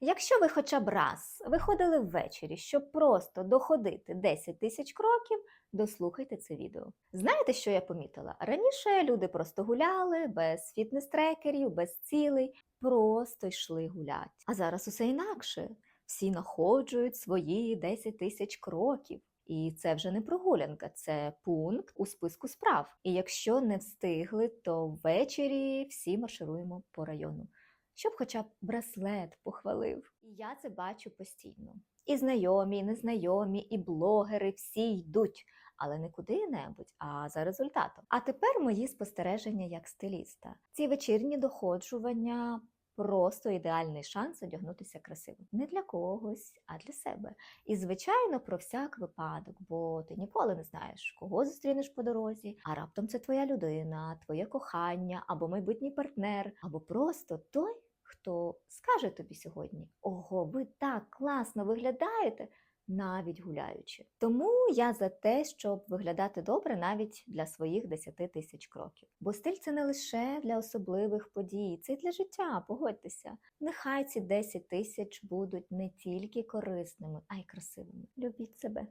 Якщо ви хоча б раз виходили ввечері, щоб просто доходити 10 тисяч кроків, дослухайте це відео. Знаєте, що я помітила? Раніше люди просто гуляли без фітнес-трекерів, без цілей, просто йшли гуляти. А зараз усе інакше. Всі находжують свої 10 тисяч кроків. І це вже не прогулянка, це пункт у списку справ. І якщо не встигли, то ввечері всі маршируємо по району, щоб хоча б браслет похвалив. І я це бачу постійно. І знайомі, і незнайомі, і блогери всі йдуть, але не куди-небудь, а за результатом. А тепер мої спостереження як стиліста. Ці вечірні доходжування просто ідеальний шанс одягнутися красиво. Не для когось, а для себе. І, звичайно, про всяк випадок, бо ти ніколи не знаєш, кого зустрінеш по дорозі, а раптом це твоя людина, твоє кохання, або майбутній партнер, або просто той, хто скаже тобі сьогодні: Ого, ви так класно виглядаєте! Навіть гуляючи. Тому я за те, щоб виглядати добре навіть для своїх 10 тисяч кроків. Бо стиль це не лише для особливих подій, це й для життя, погодьтеся. Нехай ці 10 тисяч будуть не тільки корисними, а й красивими. Любіть себе.